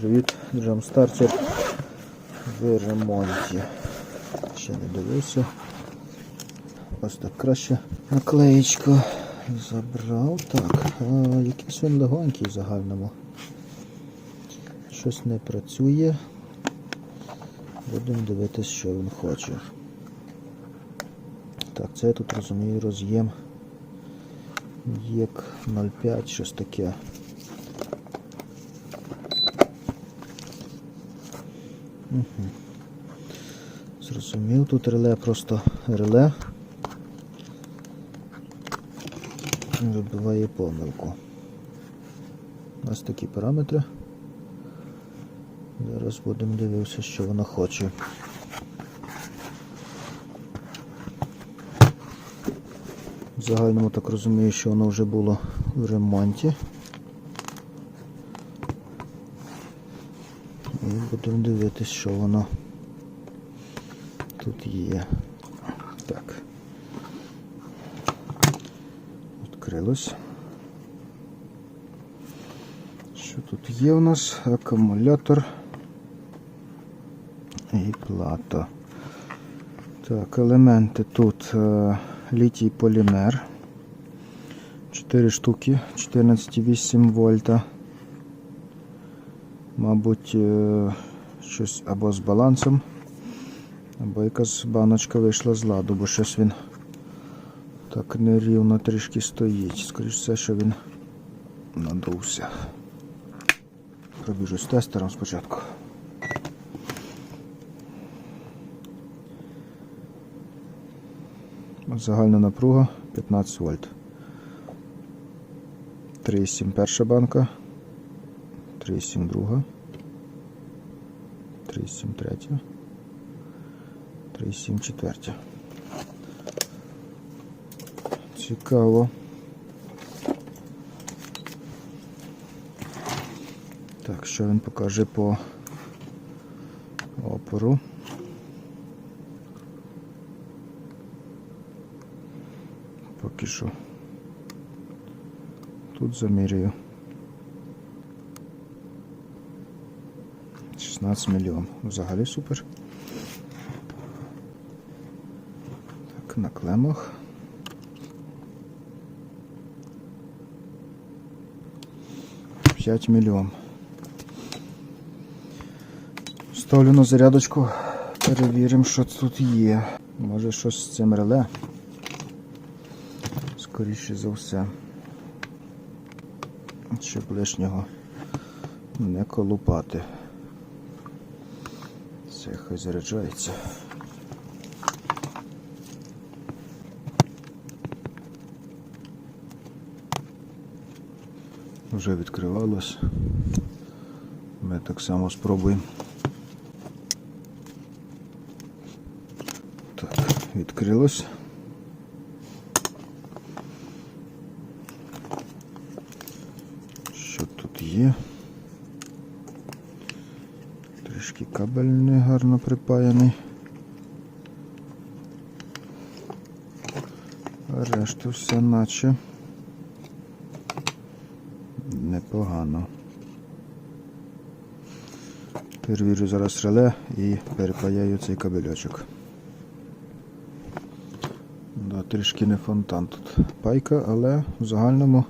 Привіт, джамстартер в ремонті. Ще не дивився. Ось так краще наклеєчку забрав. Так, якийсь він легонький в загальному. Щось не працює. Будемо дивитись, що він хоче. Так, це я тут розумію роз'єм. Як 0,5, щось таке. Зрозумів, тут реле просто реле. Вибиває помилку. Ось такі параметри. Зараз будемо дивитися, що воно хоче. В загальному так розумію, що воно вже було в ремонті. Будемо дивитися, що воно тут є. Так. Відкрилось. Що тут є у нас? Акумулятор і плата. Так, елементи тут е, літій полімер. 4 штуки, 14,8 вольта. Мабуть, е, щось або з балансом, або якась баночка вийшла з ладу, бо щось він так нерівно трішки стоїть. Скоріше все, що він надувся. Пробіжусь тестером спочатку. Загальна напруга 15 вольт. 3,7 перша банка. 3,7 друга. 3,7 третя. 3,7 четвертя. Цікаво. Так, що він покаже по опору. Поки що. Тут замірюю. 16 мільйон. Взагалі супер. Так, на клемах. П'ять мільйон. Ставлю на зарядочку. Перевіримо, що тут є. Може щось з цим реле. Скоріше за все. Щоб лишнього не колупати. Це хай заряджається. Вже відкривалось. Ми так само спробуємо. Так, відкрилось. Що тут є? Трішки кабель не гарно припаяний. Решту все наче непогано. Перевірю зараз реле і перепаяю цей кабельочок. Да, трішки не фонтан тут пайка, але в загальному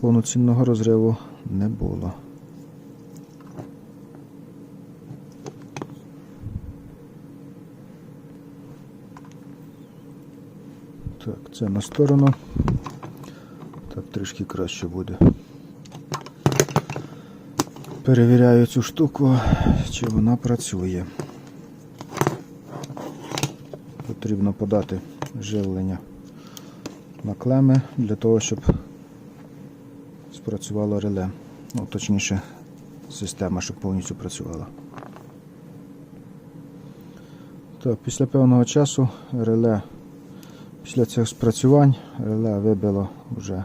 повноцінного розриву не було. Так, це на сторону. Так трішки краще буде. Перевіряю цю штуку, чи вона працює. Потрібно подати живлення на клеми для того, щоб спрацювало реле. Ну, точніше, система, щоб повністю працювала. Так, після певного часу реле, після цих спрацювань реле вибило вже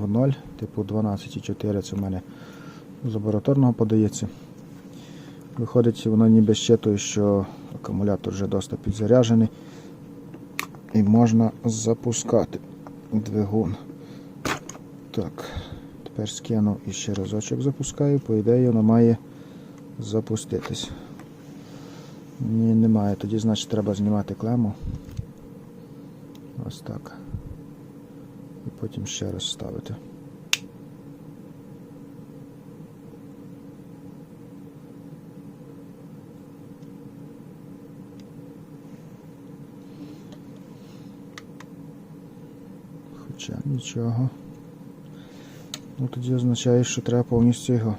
в ноль, типу 12,4 це в мене з лабораторного подається. Виходить, воно ніби щитує, що акумулятор вже досить підзаряджений і можна запускати двигун. Так, Тепер скину і ще разочок запускаю. По ідеї воно має запуститись. Ні, немає. Тоді значить треба знімати клему. Ось так. І потім ще раз ставити. Хоча нічого. Ну тоді означає, що треба повністю його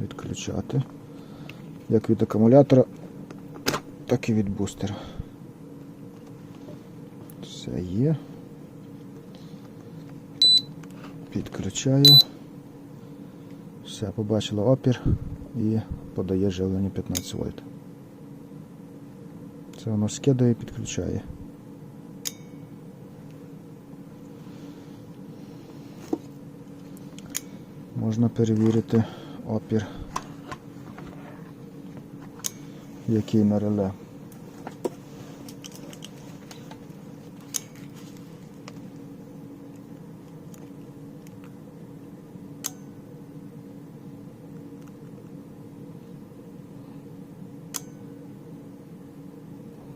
відключати. Як від акумулятора, так і від бустера. Все є. Підключаю. Все, побачила опір і подає живлення 15 вольт. Це воно скидає і підключає. Можна перевірити опір, який на реле.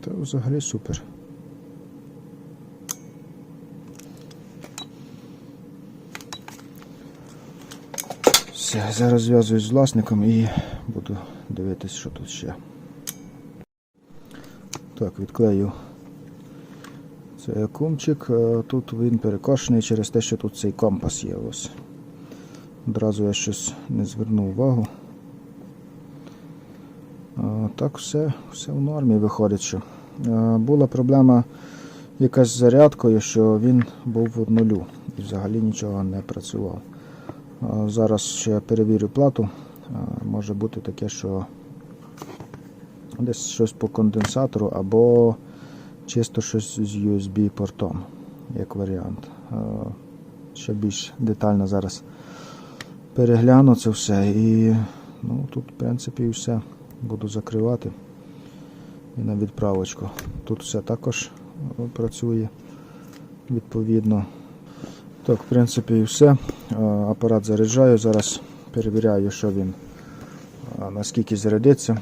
Та взагалі супер. Все, зараз зв'язуюсь з власником і буду дивитись, що тут ще. Так, відклею цей акумчик. Е, Тут він перекошений через те, що тут цей компас є. Ось. Одразу я щось не звернув увагу. Е, Так, все, все в нормі виходить. що. Е, Була проблема якась з зарядкою, що він був в нулю і взагалі нічого не працював. Зараз ще перевірю плату. Може бути таке, що десь щось по конденсатору або чисто щось з USB портом, як варіант. Ще більш детально зараз перегляну це все і ну, тут, в принципі, все. Буду закривати і на відправочку. Тут все також е, працює відповідно. Так, в принципі, і все. Е, Апарат заряджаю. Зараз перевіряю, що він е, наскільки зарядиться.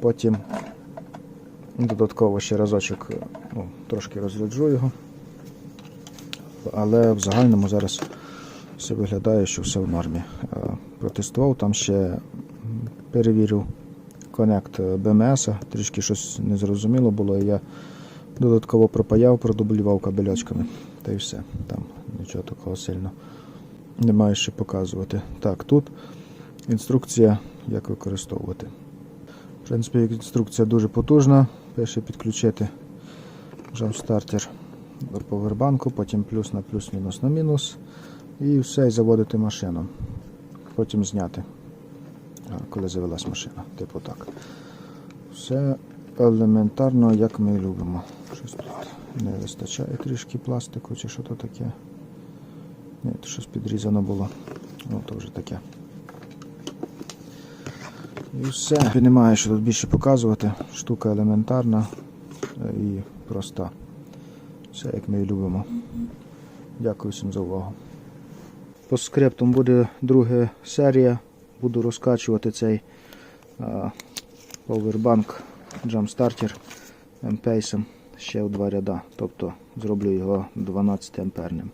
Потім додатково ще разочок ну, трошки розряджу його. Але в загальному зараз все виглядає, що все в нормі. Протестував, там ще перевірив конект БМС, трішки щось незрозуміло було, і я додатково пропаяв, продублював кабельочками. Та й все. Там нічого такого сильно немає що показувати. Так, тут інструкція, як використовувати. В принципі, інструкція дуже потужна. Перше підключити джамстартер до повербанку, потім плюс на плюс, мінус на мінус. І все, і заводити машину. Потім зняти, коли завелась машина. Типу так. Все елементарно, як ми любимо. Щось тут не вистачає трішки пластику чи що то таке. Ні, то щось підрізано було. Ну, то вже таке. І все. Немає що тут більше показувати. Штука елементарна е, і проста. Все як ми і любимо. Дякую всім за увагу. По скриптум буде друга серія. Буду розкачувати цей а, Powerbank Jumpstarter M-Pace ще в два ряда. Тобто зроблю його 12 амперним.